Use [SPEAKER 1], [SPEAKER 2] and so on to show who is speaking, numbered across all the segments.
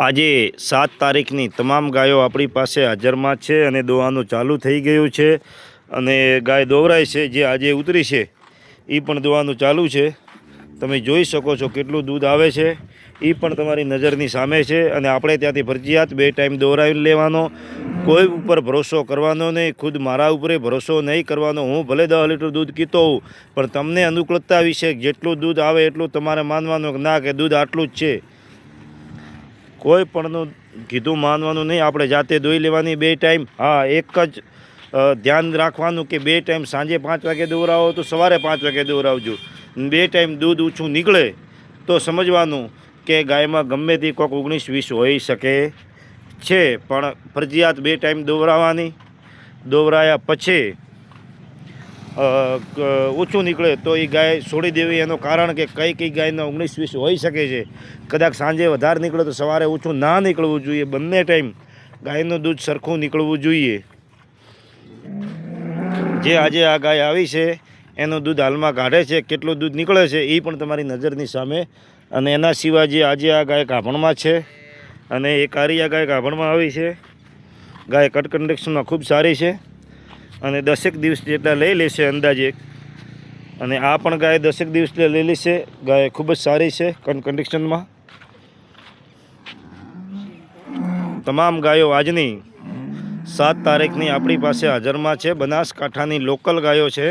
[SPEAKER 1] આજે સાત તારીખની તમામ ગાયો આપણી પાસે હાજરમાં છે અને દોવાનું ચાલુ થઈ ગયું છે અને ગાય દોવરાય છે, જે આજે ઉતરી છે એ પણ દોવાનું ચાલુ છે. તમે જોઈ શકો છો કેટલું દૂધ આવે છે. એ પણ તમારી નજરની સામે છે અને આપણે ત્યાંથી ફરજિયાત બે ટાઈમ દોરાવી લેવાનો. કોઈ ઉપર ભરોસો કરવાનો નહીં, ખુદ મારા ઉપર ભરોસો નહીં કરવાનો. હું ભલે દસ લીટર દૂધ કીતો હોઉં, પણ તમને અનુકૂળતા વિશે જેટલું દૂધ આવે એટલું તમારે માનવાનું ના, કે દૂધ આટલું જ છે. કોઈ પણનું કીધું માનવાનું નહીં. આપણે જાતે દોઈ લેવાની બે ટાઈમ. હા, એક જ ધ્યાન રાખવાનું કે બે ટાઈમ સાંજે પાંચ વાગે દોરાવો તો સવારે પાંચ વાગે દોરાવજો. બે ટાઈમ દૂધ ઓછું નીકળે તો સમજવાનું કે ગાયમાં ગમે તે કોઈક ઓગણીસ વીસ હોઈ શકે છે. પણ ફરજિયાત બે ટાઈમ દોરાવવાની દોરાયા પછી ઓછું નીકળે તો એ ગાય છોડી દેવી. એનું કારણ કે કઈ કઈ ગાયના ઓગણીસ વીસ હોઈ શકે છે. કદાચ સાંજે વધારે નીકળે તો સવારે ઓછું ના નીકળવું જોઈએ. બંને ટાઈમ ગાયનું દૂધ સરખું નીકળવું જોઈએ. જે આજે આ ગાય આવી છે, એનું દૂધ હાલમાં કાઢે છે, કેટલું દૂધ નીકળે છે, એ પણ તમારી નજરની સામે. અને એના સિવાય જે આજે આ ગાય કાભણમાં છે અને એ કારી આ ગાય કાભણમાં આવી છે. ગાય કટ કન્ડિશનમાં ખૂબ સારી છે. અને દસેક દિવસ જેટલા લઈ લેશે અંદાજે. અને આ પણ ગાય દસેક દિવસ લઈ લેશે. ગાય ખૂબ જ સારી છે કન કન્ડિશનમાં તમામ ગાયો આજની સાત તારીખની આપણી પાસે હાજરમાં છે. બનાસકાંઠાની લોકલ ગાયો છે.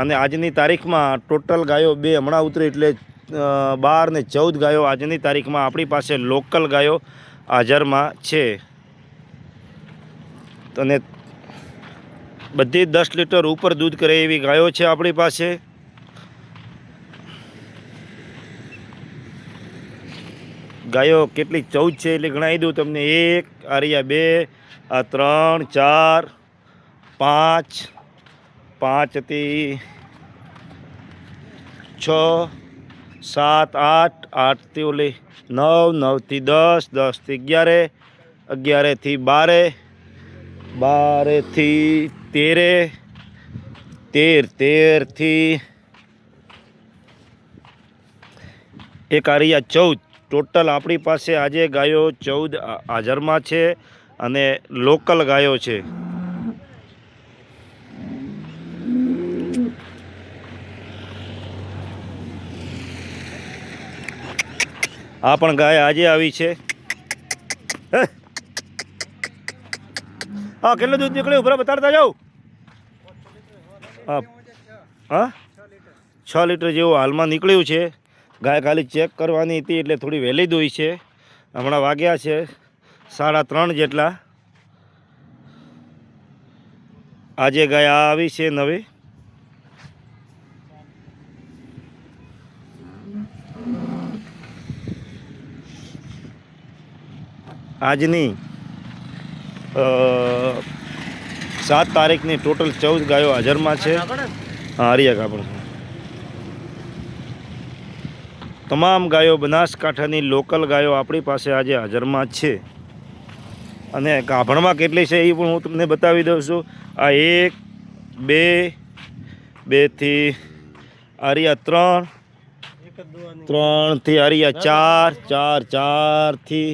[SPEAKER 1] અને આજની તારીખમાં ટોટલ ગાયો બે હમણાં ઉતરી એટલે બાર ને ચૌદ ગાયો આજની તારીખમાં આપણી પાસે લોકલ ગાયો હાજરમાં છે. અને બધી દસ લીટર ઉપર દૂધ કરે એવી ગાયો છે આપણી પાસે. ગાયો કેટલી ચૌદ છે એટલે ગણાવી દઉં તમને. એક આરિયા બે, આ ત્રણ, ચાર, પાંચ પાંચથી છ, સાત, આઠ આઠથી ઓલી નવ નવથી દસ દસથી અગિયારે અગિયારેથી બારે બારેથી તેરે, તેર, તેરથી એક આરિયા ચૌદ. ટોટલ આપણી પાસે આજે ગાયો ચૌદ હાજરમાં છે અને લોકલ ગાયો છે. આ પણ ગાય આજે આવી છે. હે? કેટલું દૂધ નીકળ્યું? ઉભરા બતાડતા જાઓ. હા? છ લીટર જેવું હાલમાં નીકળ્યું છે. ગાય ખાલી ચેક કરવાની હતી એટલે થોડી વહેલી દોઈ છે. હમણાં વાગ્યા છે સાડા ત્રણ જેટલા. આજે ગાય આવી છે નવી. આજની સાત તારીખની ટોટલ ચૌદ ગાયો હાજરમાં છે. હરિયા કાપડ તમામ ગાયો બનાસકાંઠાની લોકલ ગાયો આપણી પાસે આજે હાજરમાં છે. અને ગાભણમાં કેટલી છે એ પણ હું તમને બતાવી દઉં છું. આ એક, બે, બેથી આરિયા ત્રણ, ત્રણથી આરિયા ચાર ચાર, ચારથી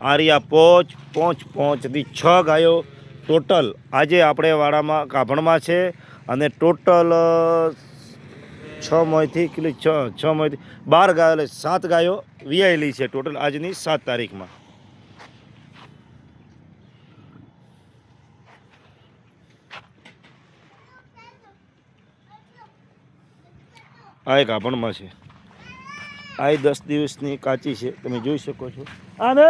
[SPEAKER 1] આરિયા પાંચ પાંચ, પાંચથી છ ગાયો ટોટલ આજે આપણે વાડામાં કાભણમાં છે અને ટોટલ છ મહીથી કેટલી છ છ મહીથી, બાર ગાયો એટલે સાત ગાયો વિયાયેલી છે ટોટલ આજની સાત તારીખમાં. આ એક આપણમાં છે. આ દસ દિવસની કાચી છે, તમે જોઈ શકો છો. આને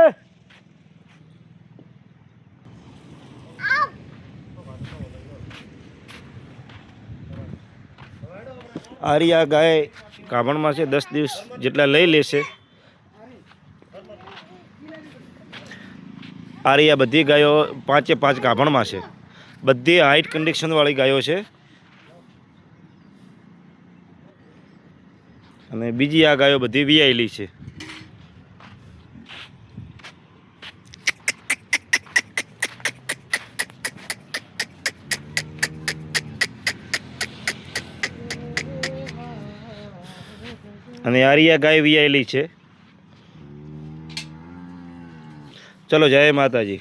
[SPEAKER 1] આરિયા ગાય કાભણમાં છે, દસ દિવસ જેટલા લઈ લેશે. આરિયા બધી ગાયો પાંચે પાંચ કાભણમાં છે. બધી હાઈટ કન્ડિશનવાળી ગાયો છે. અને બીજી આ ગાયો બધી વિયાયેલી છે. અને આરિયા ગાય વિયાયેલી છે. ચલો જય માતાજી.